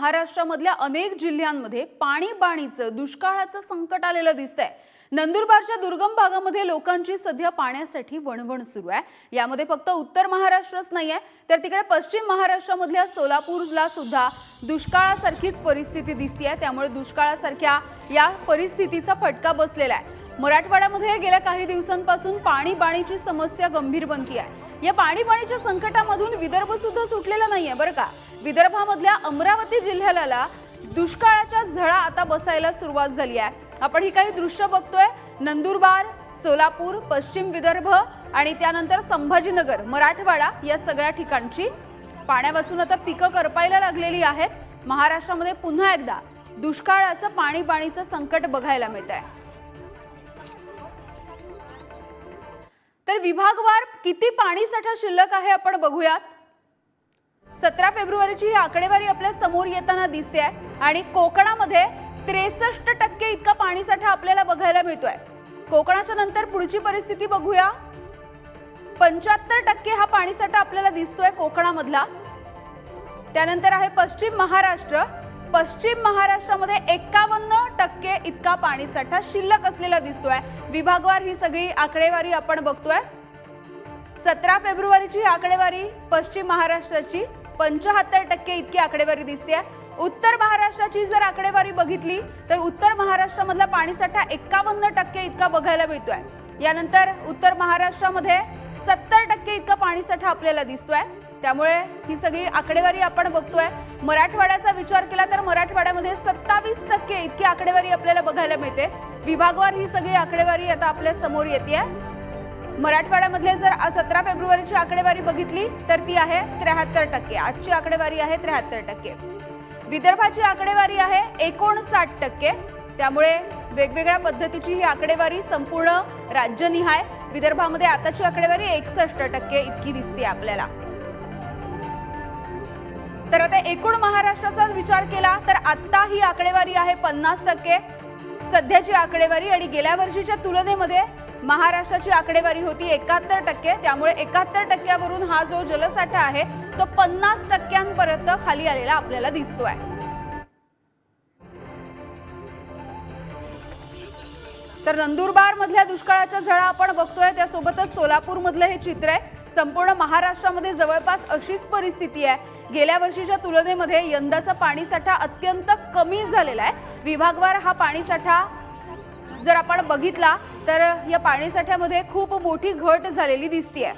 महाराष्ट्रामधल्या अनेक जिल्ह्यांमध्ये पाणीबाणीचं दुष्काळाचं संकट आलेलं दिसतंय. नंदुरबारच्या दुर्गम भागामध्ये लोकांची सध्या पाण्यासाठी वणवण सुरू आहे. यामध्ये फक्त उत्तर महाराष्ट्रच नाही आहे तर तिकडे पश्चिम महाराष्ट्रामधल्या सोलापूरला सुद्धा दुष्काळासारखीच परिस्थिती दिसतीये. त्यामुळे दुष्काळासारख्या या परिस्थितीचा फटका बसलेला आहे. मराठवाड्यामध्ये गेल्या काही दिवसांपासून पाणीबाणीची समस्या गंभीर बनती आहे या पाणीबाणीच्या संकटामधून विदर्भ सुद्धा सुटलेला नाहीये बरं का? विदर्भामधल्या अमरावती जिल्ह्याला दुष्काळाच्या झळा आता बसायला सुरुवात झाली आहे. आपण ही काही दृश्य बघतोय. नंदुरबार सोलापूर पश्चिम विदर्भ आणि त्यानंतर संभाजीनगर मराठवाडा या सगळ्या ठिकाणची पाण्यापासून आता पिकं करपायला लागलेली आहेत. महाराष्ट्रामध्ये पुन्हा एकदा दुष्काळाचं पाणी पाणीचं संकट बघायला मिळत आहे तर विभागवार किती पाणीसाठा शिल्लक आहे आपण बघूयात. सतरा फेब्रुवारीची ही आकडेवारी आपल्यासमोर येताना दिसते आहे. आणि कोकणामध्ये त्रेसष्ट टक्के इतका पाणीसाठा आपल्याला बघायला मिळतोय. कोकणाच्या नंतर पुढची परिस्थिती बघूया. पंच्याहत्तर टक्के हा पाणीसाठा आपल्याला दिसतोय कोकणामधला. त्यानंतर आहे पश्चिम महाराष्ट्र. पश्चिम महाराष्ट्रामध्ये एकावन्न टक्के इतका पाणीसाठा शिल्लक असलेला दिसतोय. विभागवार ही सगळी आकडेवारी आपण बघतोय. सतरा फेब्रुवारीची ही आकडेवारी पश्चिम महाराष्ट्राची. पंचाहत्तर टक्के इतकी आकडेवारी दिसते आहे. उत्तर महाराष्ट्राची जर आकडेवारी बघितली तर उत्तर महाराष्ट्रामधला पाणीसाठा एकावन्न टक्के इतका बघायला मिळतोय. यानंतर उत्तर महाराष्ट्रामध्ये सत्तर टक्के इतका पाणीसाठा आपल्याला दिसतोय. त्यामुळे ही सगळी आकडेवारी आपण बघतोय. मराठवाड्याचा विचार केला तर मराठवाड्यामध्ये सत्तावीस टक्के इतकी आकडेवारी आपल्याला बघायला मिळते. विभागवार ही सगळी आकडेवारी आता आपल्यासमोर येते. मराठवाड्यामधले जर सतरा फेब्रुवारीची आकडेवारी बघितली तर ती आहे त्र्याहत्तर टक्के. आजची आकडेवारी आहे त्र्याहत्तर टक्के. विदर्भाची आकडेवारी आहे एकोणसाठ टक्के. त्यामुळे वेगवेगळ्या पद्धतीची ही आकडेवारी संपूर्ण राज्यनिहाय. विदर्भामध्ये आताची आकडेवारी एकसष्ट टक्के इतकी दिसते आपल्याला. तर आता एकूण महाराष्ट्राचा विचार केला तर आत्ता ही आकडेवारी आहे पन्नास टक्के. सध्याची आकडेवारी आणि गेल्या वर्षीच्या तुलनेमध्ये महाराष्ट्राची आकडेवारी होती एकाहत्तर टक्के. त्यामुळे एकाहत्तर टक्क्यावरून हा जो जलसाठा आहे तो पन्नास टक्क्यांपर्यंत खाली आलेला आपल्याला दिसतोय. तर नंदुरबार मधल्या दुष्काळाच्या झळा आपण बघतोय. त्यासोबतच सोलापूर मधलं हे चित्र आहे. संपूर्ण महाराष्ट्रामध्ये जवळपास अशीच परिस्थिती आहे. गेल्या वर्षीच्या तुलनेमध्ये यंदाचा पाणीसाठा अत्यंत कमी झालेला आहे. विभागवार हा पाणीसाठा जर आपण बघितला तर या पाणीसाठ्यामध्ये खूप मोठी घट झालेली दिसतीये.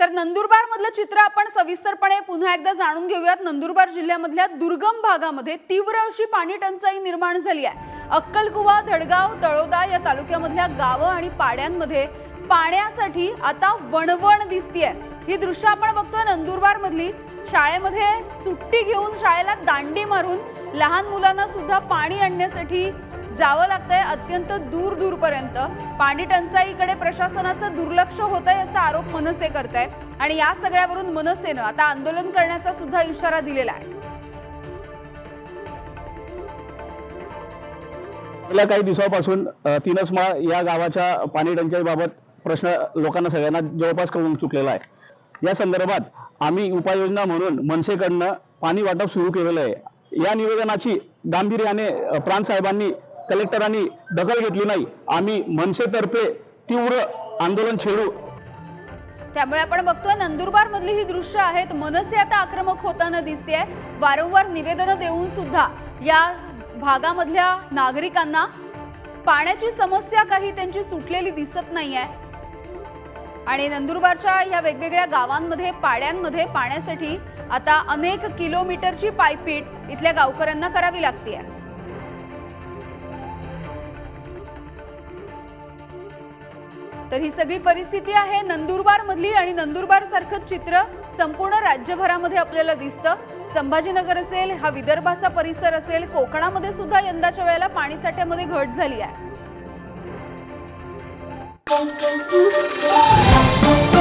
तर नंदुरबार मधलं चित्र आपण सविस्तरपणे पुन्हा एकदा जाणून घेऊयात. नंदुरबार जिल्ह्यामधल्या दुर्गम भागामध्ये तीव्र अशी पाणी टंचाई निर्माण झाली आहे. अक्कलकुवा धडगाव तळोदा या तालुक्यामधल्या गावं आणि पाड्यांमध्ये पाण्यासाठी आता वणवण दिसतीये. ही दृश्य आपण बघतोय नंदुरबार मधली शाळेमध्ये सुट्टी घेऊन शाळेला दांडी मारून लहान मुलांना सुद्धा पाणी आणण्यासाठी जावं लागतंय अत्यंत दूर दूरपर्यंत. पाणी टंचाईकडे प्रशासनाचं दुर्लक्ष होत आहे असा आरोप मनसे करत आहे आणि या सगळ्यावरून मनसेनं आता आंदोलन करण्याचा सुद्धा इशारा दिलेला आहे. गेल्या काही दिवसापासून तीनच माळ या गावाच्या पाणी टंचाईबाबत प्रश्न लोकांना सगळ्यांना जवळपास कळून चुकलेला आहे. या संदर्भात आम्ही उपाययोजना म्हणून मनसेकडनं पाणी वाटप सुरू केलेलं आहे. या निवेदनाची गांभीर्याने प्राणसाहेबांनी प्रांतसाहेबांनी कलेक्टरांनी दखल घेतली नाही. आम्ही मनसेतर्फे तीव्र आंदोलन छेडू. त्यामुळे आपण बघतोय नंदुरबार मधली ही दृश्य आहेत. मनसे आता आक्रमक होताना दिसते वारंवार निवेदनं देऊन सुद्धा या भागामधल्या नागरिकांना पाण्याची समस्या काही त्यांची सुटलेली दिसत नाहीये. आणि नंदुरबारच्या या वेगवेगळ्या गावांमध्ये पाड्यांमध्ये पाण्यासाठी आता अनेक किलोमीटरची पायपीट इथल्या गावकऱ्यांना करावी लागते तर ही सगळी परिस्थिती आहे नंदुरबार मधली आणि नंदुरबार सारखं चित्र संपूर्ण राज्यभरामध्ये आपल्याला दिसतं. संभाजीनगर असेल हा विदर्भाचा परिसर असेल कोकणामध्ये सुद्धा यंदाच्या वेळेला पाणीसाठ्यामध्ये घट झाली आहे. Thank you.